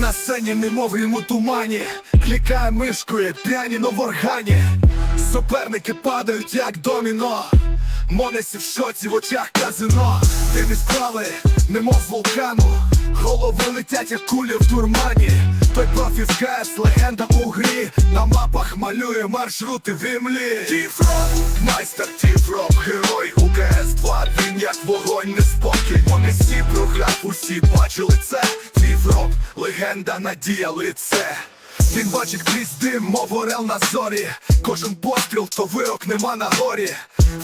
Зелені немов йому тумані, клікає мишкою, п'яні но в органі. Суперники падають, як доміно. Монесі в шоці в очах казино. Дивні справи, немов з вулкану. Голови летять, як кулі в турмані. Той профі в КС, легенда у грі. На мапах малює маршрути в імлі. Тіфроп, майстер Тіфроп, герой у КС 2 Він як вогонь, неспокій. Вони всі програв, усі бачили це. Легенда, надія лице. Він бачить крізь дим, мов орел на зорі. Кожен постріл, то вирок нема на горі.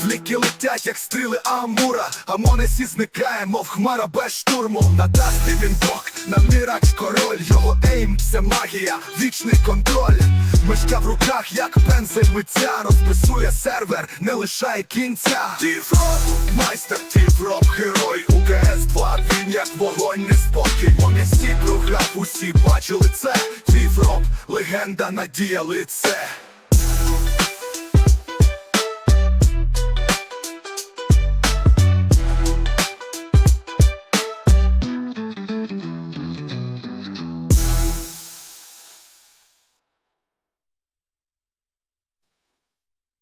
Фліки летять, як стріли Амура, а Монесі зникає, мов хмара без штурму. На дасти він бог, на мірач король. Його ейм це магія, вічний контроль. Мишка в руках, як пензель митця, розписує сервер, не лишає кінця. Тіфроп, майстер Тіфроп, герой у КС 2 Він як вогонь, неспокій. По всі кругах усі бачили це. Тіфроп, легенда, надія лице.